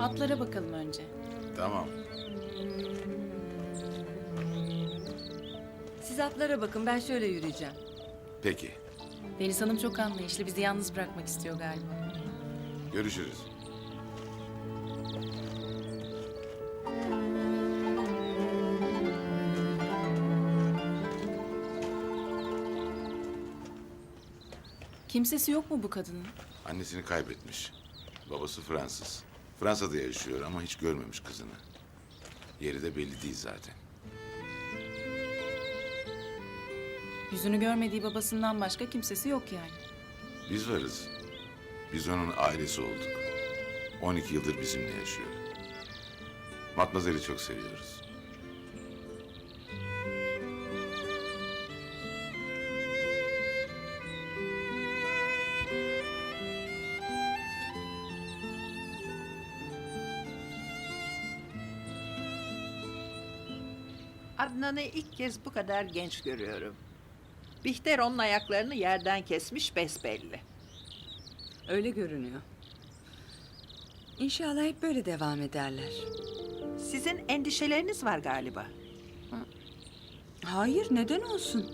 Atlara bakalım önce. Tamam. Siz atlara bakın ben şöyle yürüyeceğim. Peki. Deniz Hanım çok anlayışlı. Bizi yalnız bırakmak istiyor galiba. Görüşürüz. Kimsesi yok mu bu kadının? Annesini kaybetmiş. Babası Fransız. Fransa'da yaşıyor ama hiç görmemiş kızını. Yeri de belli değil zaten. Yüzünü görmediği babasından başka kimsesi yok yani. Biz varız. Biz onun ailesi olduk. 12 yıldır bizimle yaşıyor. Matmazel'i çok seviyoruz. Adnan'ı ilk kez bu kadar genç görüyorum. Bihter onun ayaklarını yerden kesmiş besbelli. Öyle görünüyor. İnşallah hep böyle devam ederler. Sizin endişeleriniz var galiba. Hayır neden olsun?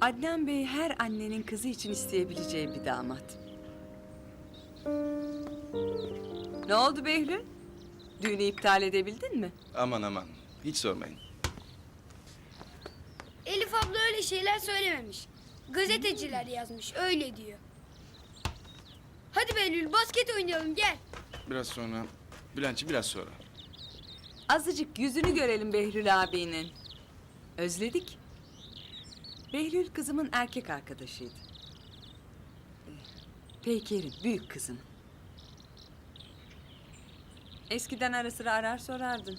Adnan Bey her annenin kızı için isteyebileceği bir damat. Ne oldu Behlül? Düğünü iptal edebildin mi? Aman aman. Hiç sormayın. Elif abla öyle şeyler söylememiş. Gazeteciler yazmış öyle diyor. Hadi Behlül basket oynayalım gel. Biraz sonra. Bülentçi biraz sonra. Azıcık yüzünü görelim Behlül abinin. Özledik. Behlül kızımın erkek arkadaşıydı. Peyker'in büyük kızım. Eskiden ara sıra arar sorardın.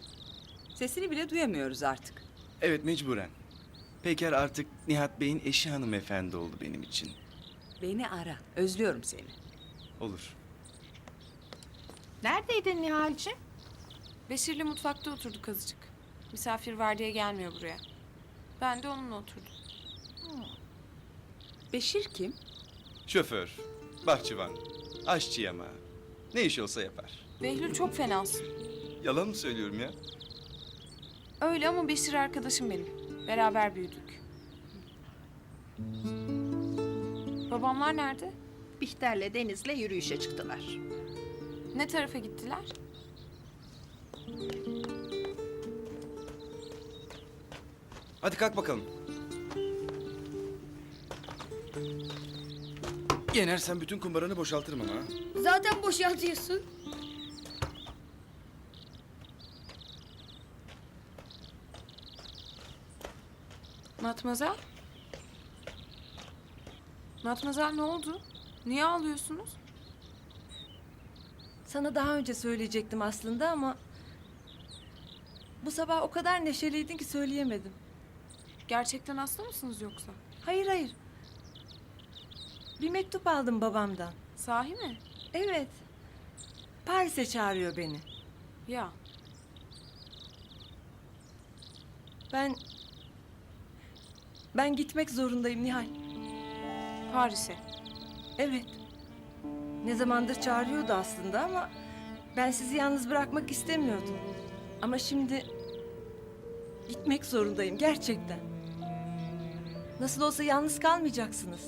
Sesini bile duyamıyoruz artık. Evet mecburen. Peker artık Nihat Bey'in eşi hanımefendi oldu benim için. Beni ara. Özlüyorum seni. Olur. Neredeydin Nihal'ciğim? Beşir'le mutfakta oturduk azıcık. Misafir var diye gelmiyor buraya. Ben de onunla oturdum. Beşir kim? Şoför, bahçıvan, aşçı yama. Ne iş olsa yapar. Behlül çok fenasın. Yalan mı söylüyorum ya? Öyle ama Beşir arkadaşım benim. Beraber büyüdük. Babamlar nerede? Bihter'le Deniz'le yürüyüşe çıktılar. Ne tarafa gittiler? Hadi kalk bakalım. Yenersen bütün kumbaranı boşaltırım ama. ha. Zaten boşaltıyorsun. Matmazel? Matmazel ne oldu? Niye ağlıyorsunuz? Sana daha önce söyleyecektim aslında ama... Bu sabah o kadar neşeliydin ki söyleyemedim. Gerçekten hasta mısınız yoksa? Hayır hayır. Bir mektup aldım babamdan. Sahi mi? Evet. Paris'e çağırıyor beni. Ya Ben... Ben gitmek zorundayım Nihal. Paris'e. Evet. Ne zamandır çağırıyordu aslında ama... Ben sizi yalnız bırakmak istemiyordum. Ama şimdi... Gitmek zorundayım gerçekten. Nasıl olsa yalnız kalmayacaksınız.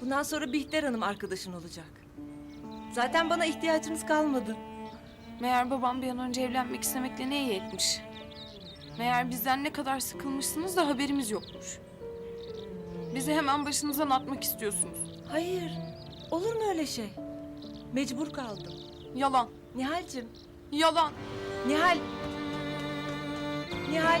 Bundan sonra Bihter Hanım arkadaşın olacak. Zaten bana ihtiyacınız kalmadı. Meğer babam bir an önce evlenmek istemekle ne iyi etmiş. Meğer bizden ne kadar sıkılmışsınız da haberimiz yokmuş. Bizi hemen başınızdan atmak istiyorsunuz. Hayır. Olur mu öyle şey? Mecbur kaldım. Yalan, Nihal'cim. yalan. Nihal. Nihal. Nihal.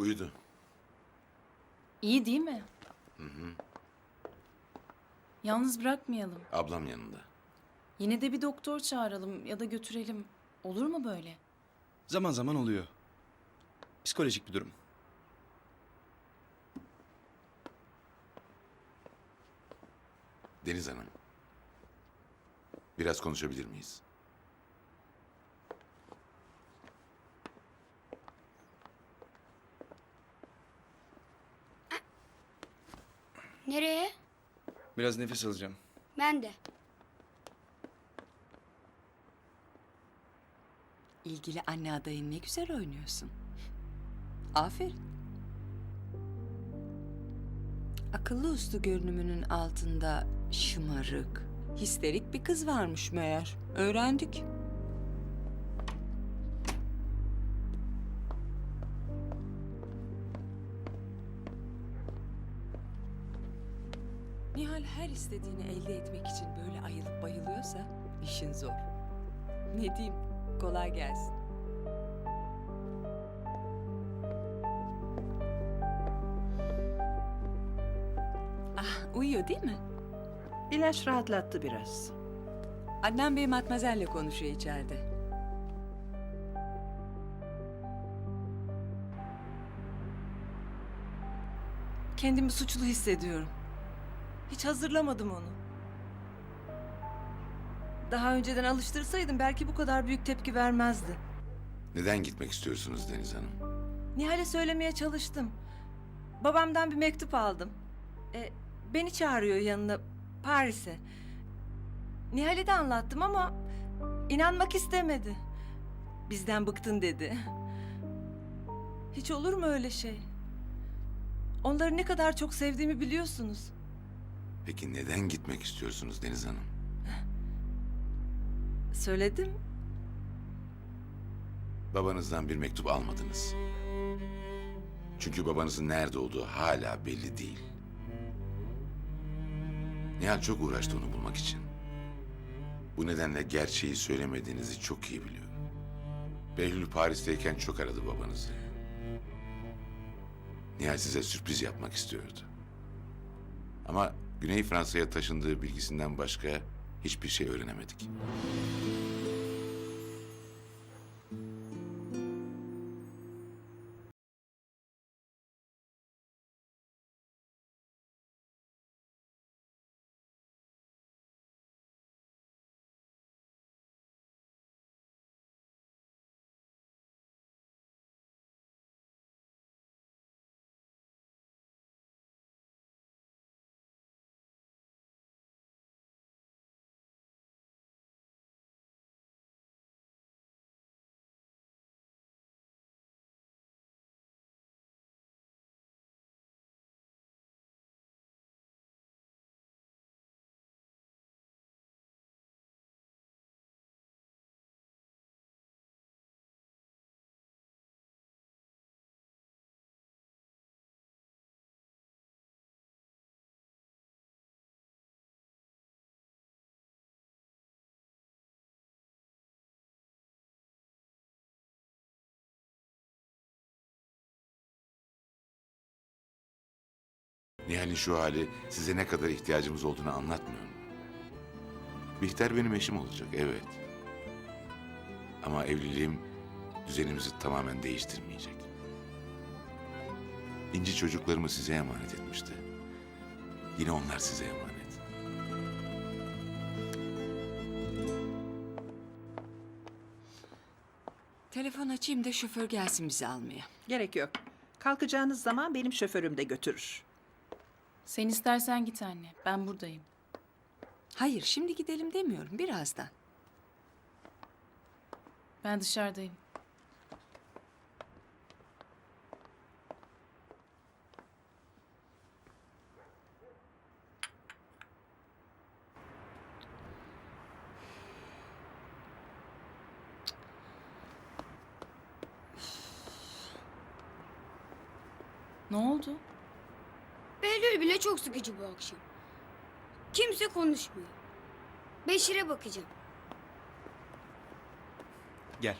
Uyudu. İyi değil mi? Yalnız bırakmayalım. Ablam yanında. Yine de bir doktor çağıralım ya da götürelim. Olur mu böyle? Zaman zaman oluyor. Psikolojik bir durum. Deniz Hanım. Biraz konuşabilir miyiz? Biraz nefes alacağım. Ben de. İlgili anne adayın ne güzel oynuyorsun. Aferin. Akıllı uslu görünümünün altında şımarık, histerik bir kız varmış meğer. Öğrendik. Nihal her istediğini elde etmek için böyle ayılıp bayılıyorsa işin zor. Ne diyeyim? Kolay gelsin. Ah, uyuyor değil mi? İlaç rahatlattı biraz. Adnan Bey Matmazel'le konuşuyor içeride. Kendimi suçlu hissediyorum. Hiç hazırlamadım onu. Daha önceden alıştırsaydım belki bu kadar büyük tepki vermezdi. Neden gitmek istiyorsunuz Deniz Hanım? Nihal'e söylemeye çalıştım. Babamdan bir mektup aldım. E, beni çağırıyor yanına Paris'e. Nihal'e de anlattım ama inanmak istemedi. Bizden bıktın dedi. Hiç olur mu öyle şey? Onları ne kadar çok sevdiğimi biliyorsunuz. Peki neden gitmek istiyorsunuz Deniz Hanım? Söyledim. Babanızdan bir mektup almadınız. Çünkü babanızın nerede olduğu hala belli değil. Nihal çok uğraştı onu bulmak için. Bu nedenle gerçeği söylemediğinizi çok iyi biliyorum. Behlül Paris'teyken çok aradı babanızı. Nihal size sürpriz yapmak istiyordu. Ama Güney Fransa'ya taşındığı bilgisinden başka hiçbir şey öğrenemedik. Nihal'in şu hali size ne kadar ihtiyacımız olduğunu anlatmıyor mu? Bihter benim eşim olacak, evet. Ama evliliğim düzenimizi tamamen değiştirmeyecek. İnci çocuklarımı size emanet etmişti. Yine onlar size emanet. Telefon açayım da şoför gelsin bizi almaya. Gerek yok. Kalkacağınız zaman benim şoförüm de götürür. Sen istersen git anne. Ben buradayım. Hayır şimdi gidelim demiyorum birazdan. Ben dışarıdayım. Ne oldu? Behlül bile çok sıkıcı bu akşam. Kimse konuşmuyor. Beşir'e bakacağım. Gel.